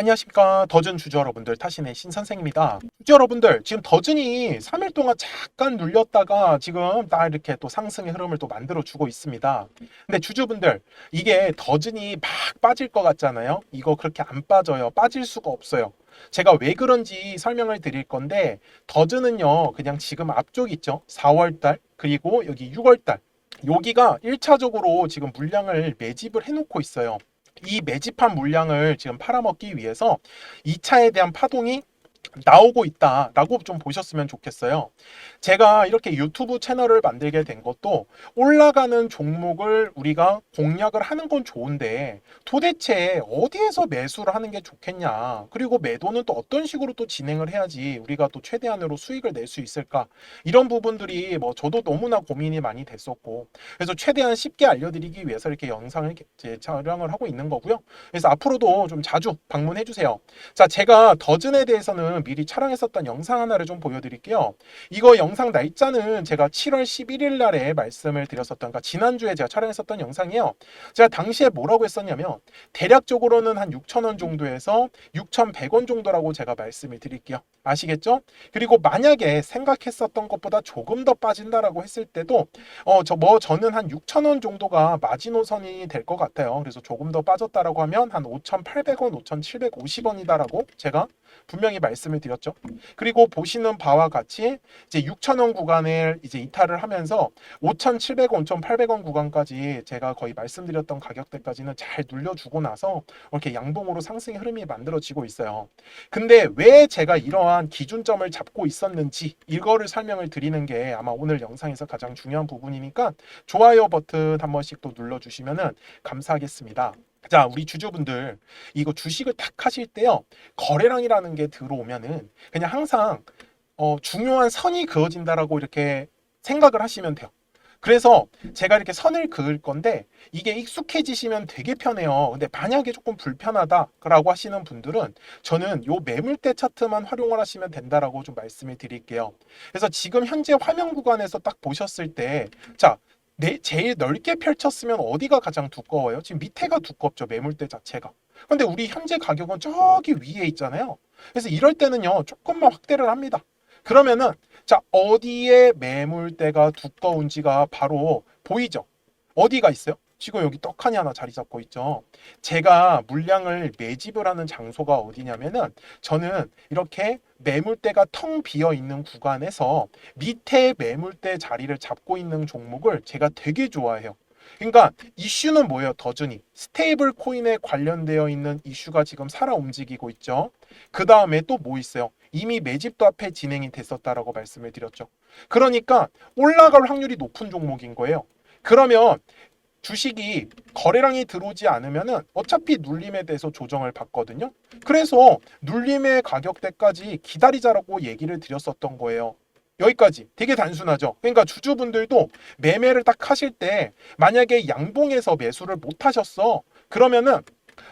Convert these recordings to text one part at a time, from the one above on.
안녕하십니까 더즌 주주 여러분들 타신의 신 선생입니다. 주주 여러분들 지금 더즌이 3일 동안 잠깐 눌렸다가 지금 딱 이렇게 또 상승의 흐름을 또 만들어 주고 있습니다. 근데 주주분들 이게 더즌이 막 빠질 것 같잖아요. 이거 그렇게 안 빠져요. 빠질 수가 없어요. 제가 왜 그런지 설명을 드릴 건데 더즈는요 그냥 지금 앞쪽 있죠 4월달 그리고 여기 6월달 여기가 1차적으로 지금 물량을 매집을 해놓고 있어요 이 매집한 물량을 지금 팔아먹기 위해서 2차에 대한 파동이 나오고 있다라고 좀 보셨으면 좋겠어요. 제가 이렇게 유튜브 채널을 만들게 된 것도 올라가는 종목을 우리가 공략을 하는 건 좋은데 도대체 어디에서 매수를 하는 게 좋겠냐. 그리고 매도는 또 어떤 식으로 또 진행을 해야지 우리가 또 최대한으로 수익을 낼 수 있을까. 이런 부분들이 뭐 저도 너무나 고민이 많이 됐었고 그래서 최대한 쉽게 알려드리기 위해서 이렇게 영상을 촬영을 하고 있는 거고요. 그래서 앞으로도 좀 자주 방문해 주세요. 자, 제가 더즌에 대해서는 미리 촬영했었던 영상 하나를 좀 보여드릴게요. 이거 영상 날짜는 제가 7월 11일 날에 말씀을 드렸었던, 그러니까 지난주에 제가 촬영했었던 영상이에요. 제가 당시에 뭐라고 했었냐면, 대략적으로는 한 6,000원 정도에서 6,100원 정도라고 제가 말씀을 드릴게요. 아시겠죠? 그리고 만약에 생각했었던 것보다 조금 더 빠진다라고 했을 때도, 어, 저 뭐 저는 한 6,000원 정도가 마지노선이 될 것 같아요. 그래서 조금 더 빠졌다라고 하면 한 5,800원, 5,750원이다라고 제가 분명히 말씀 을 드렸죠. 그리고 보시는 바와 같이 이제 6,000원 구간을 이제 이탈을 하면서 5,700원, 5,800원 구간까지 제가 거의 말씀드렸던 가격대까지는 잘 눌려주고 나서 이렇게 양봉으로 상승의 흐름이 만들어지고 있어요. 근데 왜 제가 이러한 기준점을 잡고 있었는지 이거를 설명을 드리는 게 아마 오늘 영상에서 가장 중요한 부분이니까 좋아요 버튼 한 번씩 또 눌러주시면은 감사하겠습니다. 자, 우리 주주분들 이거 주식을 딱 하실 때요. 거래량이라는 게 들어오면은 그냥 항상 어, 중요한 선이 그어진다라고 이렇게 생각을 하시면 돼요. 그래서 제가 이렇게 선을 그을 건데 이게 익숙해지시면 되게 편해요. 근데 만약에 조금 불편하다라고 하시는 분들은 저는 요 매물대 차트만 활용을 하시면 된다라고 좀 말씀을 드릴게요. 그래서 지금 현재 화면 구간에서 딱 보셨을 때 자, 네, 제일 넓게 펼쳤으면 어디가 가장 두꺼워요? 지금 밑에가 두껍죠, 매물대 자체가. 근데 우리 현재 가격은 저기 위에 있잖아요. 그래서 이럴 때는요, 조금만 확대를 합니다. 그러면은, 자, 어디에 매물대가 두꺼운지가 바로 보이죠? 어디가 있어요? 지금 여기 떡하니 하나 자리 잡고 있죠. 제가 물량을 매집을 하는 장소가 어디냐면은 저는 이렇게 매물대가 텅 비어 있는 구간에서 밑에 매물대 자리를 잡고 있는 종목을 제가 되게 좋아해요. 그러니까 이슈는 뭐예요? 더준이 스테이블 코인에 관련되어 있는 이슈가 지금 살아 움직이고 있죠. 그 다음에 또 뭐 있어요? 이미 매집도 앞에 진행이 됐었다라고 말씀을 드렸죠. 그러니까 올라갈 확률이 높은 종목인 거예요. 그러면 주식이 거래량이 들어오지 않으면은 어차피 눌림에 대해서 조정을 받거든요. 그래서 눌림의 가격대까지 기다리자라고 얘기를 드렸었던 거예요. 여기까지 되게 단순하죠. 그러니까 주주분들도 매매를 딱 하실 때 만약에 양봉에서 매수를 못 하셨어. 그러면은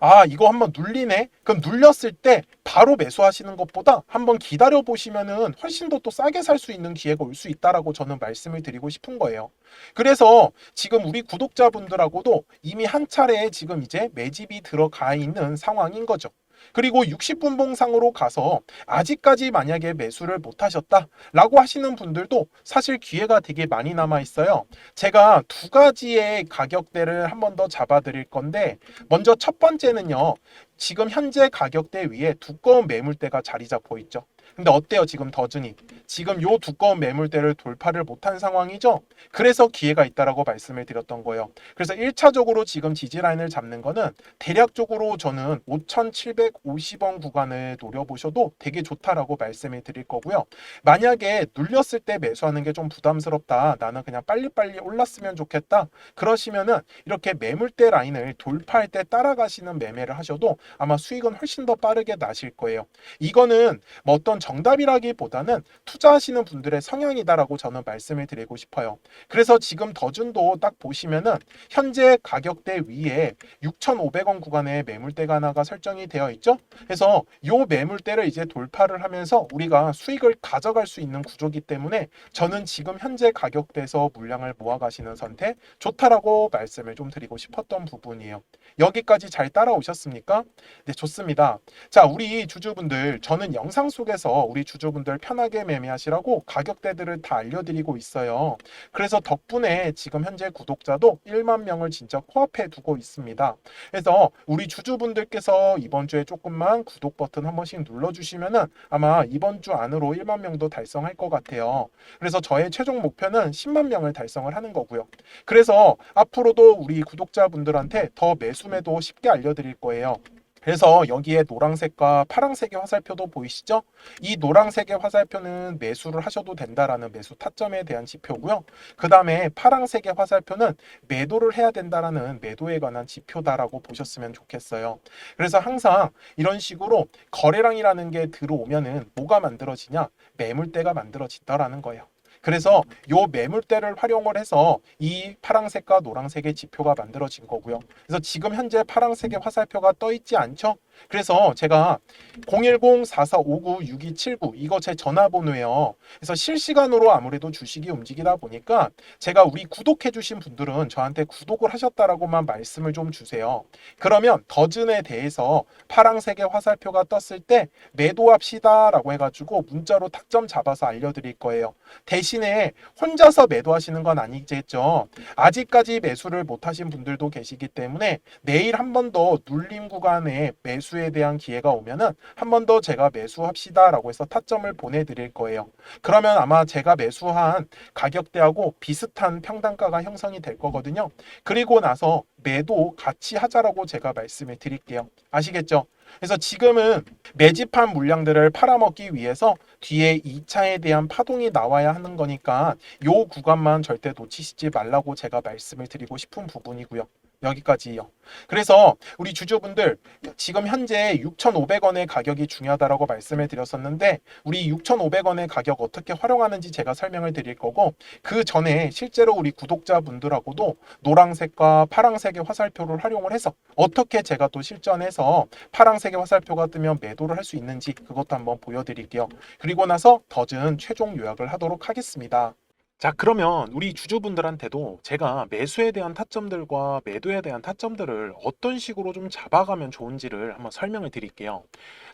아, 이거 한번 눌리네? 그럼 눌렸을 때 바로 매수하시는 것보다 한번 기다려 보시면은 훨씬 더 또 싸게 살 수 있는 기회가 올 수 있다라고 저는 말씀을 드리고 싶은 거예요. 그래서 지금 우리 구독자분들하고도 이미 한 차례 지금 이제 매집이 들어가 있는 상황인 거죠. 그리고 60분 봉상으로 가서 아직까지 만약에 매수를 못 하셨다 라고 하시는 분들도 사실 기회가 되게 많이 남아 있어요. 제가 두 가지의 가격대를 한 번 더 잡아 드릴 건데 먼저 첫 번째는요. 지금 현재 가격대 위에 두꺼운 매물대가 자리 잡고 있죠. 근데 어때요 지금 더즈니 지금 요 두꺼운 매물대를 돌파를 못한 상황이죠? 그래서 기회가 있다라고 말씀을 드렸던 거예요. 그래서 1차적으로 지금 지지라인을 잡는 거는 대략적으로 저는 5,750원 구간을 노려보셔도 되게 좋다라고 말씀을 드릴 거고요. 만약에 눌렸을 때 매수하는 게 좀 부담스럽다 나는 그냥 빨리빨리 올랐으면 좋겠다 그러시면은 이렇게 매물대 라인을 돌파할 때 따라가시는 매매를 하셔도 아마 수익은 훨씬 더 빠르게 나실 거예요. 이거는 뭐 어떤 정답이라기보다는 투자하시는 분들의 성향이다라고 저는 말씀을 드리고 싶어요. 그래서 지금 더준도 딱 보시면은 현재 가격대 위에 6,500원 구간에 매물대가 하나가 설정이 되어 있죠. 그래서 이 매물대를 이제 돌파를 하면서 우리가 수익을 가져갈 수 있는 구조기 때문에 저는 지금 현재 가격대에서 물량을 모아가시는 선택 좋다라고 말씀을 좀 드리고 싶었던 부분이에요. 여기까지 잘 따라오셨습니까? 네, 좋습니다. 자, 우리 주주분들, 저는 영상 속에서 우리 주주분들 편하게 매매하시라고 가격대들을 다 알려드리고 있어요. 그래서 덕분에 지금 현재 구독자도 1만 명을 진짜 코앞에 두고 있습니다. 그래서 우리 주주분들께서 이번 주에 조금만 구독 버튼 한 번씩 눌러주시면은 아마 이번 주 안으로 1만 명도 달성할 것 같아요. 그래서 저의 최종 목표는 10만 명을 달성을 하는 거고요. 그래서 앞으로도 우리 구독자분들한테 더 매수매도 쉽게 알려드릴 거예요. 그래서 여기에 노란색과 파란색의 화살표도 보이시죠? 이 노란색의 화살표는 매수를 하셔도 된다라는 매수 타점에 대한 지표고요. 그 다음에 파란색의 화살표는 매도를 해야 된다라는 매도에 관한 지표다라고 보셨으면 좋겠어요. 그래서 항상 이런 식으로 거래량이라는 게 들어오면은 뭐가 만들어지냐? 매물대가 만들어진다라는 거예요. 그래서 요 매물대를 활용을 해서 이 파랑색과 노란색의 지표가 만들어진 거고요. 그래서 지금 현재 파랑색의 화살표가 떠 있지 않죠? 그래서 제가 010-4459-6279 이거 제 전화번호예요. 그래서 실시간으로 아무래도 주식이 움직이다 보니까 제가 우리 구독해 주신 분들은 저한테 구독을 하셨다라고만 말씀을 좀 주세요. 그러면 더즌에 대해서 파랑색의 화살표가 떴을 때 매도합시다 라고 해가지고 문자로 타점 잡아서 알려드릴 거예요. 대신에 혼자서 매도하시는 건 아니겠죠. 아직까지 매수를 못하신 분들도 계시기 때문에 내일 한 번 더 눌림 구간에 매수 에 대한 기회가 오면은 한 번 더 제가 매수합시다라고 해서 타점을 보내드릴 거예요. 그러면 아마 제가 매수한 가격대하고 비슷한 평단가가 형성이 될 거거든요. 그리고 나서 매도 같이 하자라고 제가 말씀을 드릴게요. 아시겠죠? 그래서 지금은 매집한 물량들을 팔아먹기 위해서 뒤에 2차에 대한 파동이 나와야 하는 거니까 요 구간만 절대 놓치시지 말라고 제가 말씀을 드리고 싶은 부분이고요. 여기까지요. 그래서 우리 주주분들 지금 현재 6,500원의 가격이 중요하다라고 말씀을 드렸었는데 우리 6,500원의 가격 어떻게 활용하는지 제가 설명을 드릴 거고 그 전에 실제로 우리 구독자분들하고도 노란색과 파란색의 화살표를 활용을 해서 어떻게 제가 또 실전해서 파란색의 화살표가 뜨면 매도를 할 수 있는지 그것도 한번 보여드릴게요. 그리고 나서 더즌 최종 요약을 하도록 하겠습니다. 자, 그러면 우리 주주분들한테도 제가 매수에 대한 타점들과 매도에 대한 타점들을 어떤 식으로 좀 잡아가면 좋은지를 한번 설명을 드릴게요.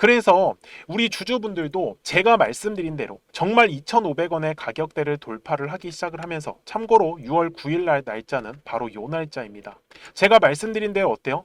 그래서 우리 주주분들도 제가 말씀드린 대로 정말 2,500원의 가격대를 돌파를 하기 시작을 하면서 참고로 6월 9일 날 날짜는 바로 요 날짜입니다. 제가 말씀드린 대로 어때요?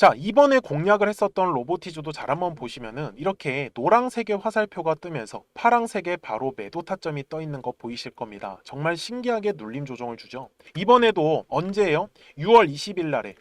자 이번에 공략을 했었던 로보티즈도 잘 한번 보시면은 이렇게 노란색의 화살표가 뜨면서 파란색에 바로 매도 타점이 떠 있는 거 보이실 겁니다. 정말 신기하게 눌림 조정을 주죠. 이번에도 언제예요? 6월 20일 날에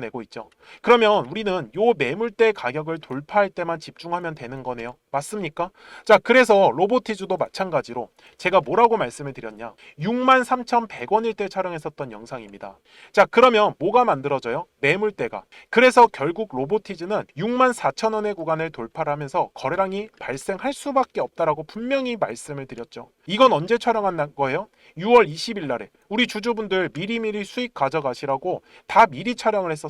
내고 있죠. 그러면 우리는 요 매물대 가격을 돌파할 때만 집중하면 되는 거네요. 맞습니까? 자, 그래서 로보티즈도 마찬가지로 제가 뭐라고 말씀을 드렸냐? 63,100원일 때 촬영했었던 영상입니다. 자, 그러면 뭐가 만들어져요? 매물대가. 그래서 결국 로보티즈는 64,000원의 구간을 돌파를 하면서 거래량이 발생할 수밖에 없다라고 분명히 말씀을 드렸죠. 이건 언제 촬영한 거예요? 6월 20일 날에 우리 주주분들 미리미리 수익 가져가시라고 다 미리 촬영을 했었어요.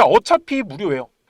자 어차피 무료예요.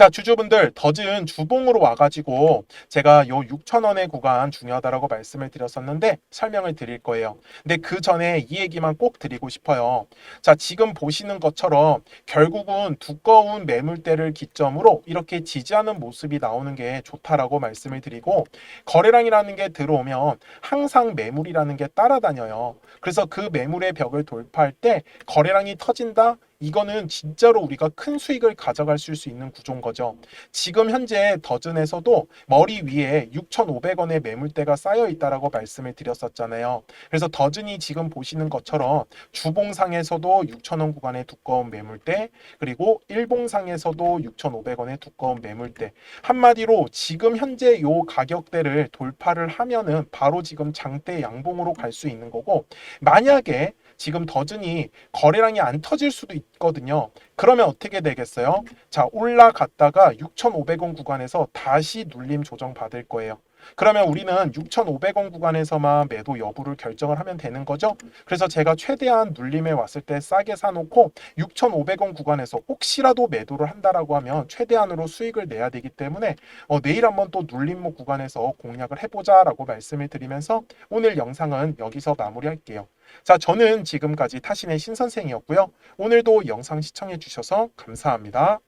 자 주주분들 더즌 주봉으로 와가지고 제가 요 6천원의 구간 중요하다라고 말씀을 드렸었는데 설명을 드릴 거예요. 근데 그 전에 이 얘기만 꼭 드리고 싶어요. 자 지금 보시는 것처럼 결국은 두꺼운 매물대를 기점으로 이렇게 지지하는 모습이 나오는 게 좋다라고 말씀을 드리고 거래량이라는 게 들어오면 항상 매물이라는 게 따라다녀요. 그래서 그 매물의 벽을 돌파할 때 거래량이 터진다. 이거는 진짜로 우리가 큰 수익을 가져갈 수 있는 구조인 거죠. 지금 현재 더즌에서도 머리 위에 6,500원의 매물대가 쌓여 있다라고 말씀을 드렸었잖아요. 그래서 더즌이 지금 보시는 것처럼 주봉상에서도 6,000원 구간의 두꺼운 매물대, 그리고 일봉상에서도 6,500원의 두꺼운 매물대. 한마디로 지금 현재 요 가격대를 돌파를 하면은 바로 지금 장대 양봉으로 갈 수 있는 거고 만약에 지금 더즌이 거래량이 안 터질 수도 있거든요. 그러면 어떻게 되겠어요? 자, 올라갔다가 6,500원 구간에서 다시 눌림 조정 받을 거예요. 그러면 우리는 6,500원 구간에서만 매도 여부를 결정을 하면 되는 거죠. 그래서 제가 최대한 눌림에 왔을 때 싸게 사놓고 6,500원 구간에서 혹시라도 매도를 한다라고 하면 최대한으로 수익을 내야 되기 때문에 어, 내일 한번 또 눌림목 구간에서 공략을 해보자라고 말씀을 드리면서 오늘 영상은 여기서 마무리할게요. 자, 저는 지금까지 타신의 신선생이었고요. 오늘도 영상 시청해 주셔서 감사합니다.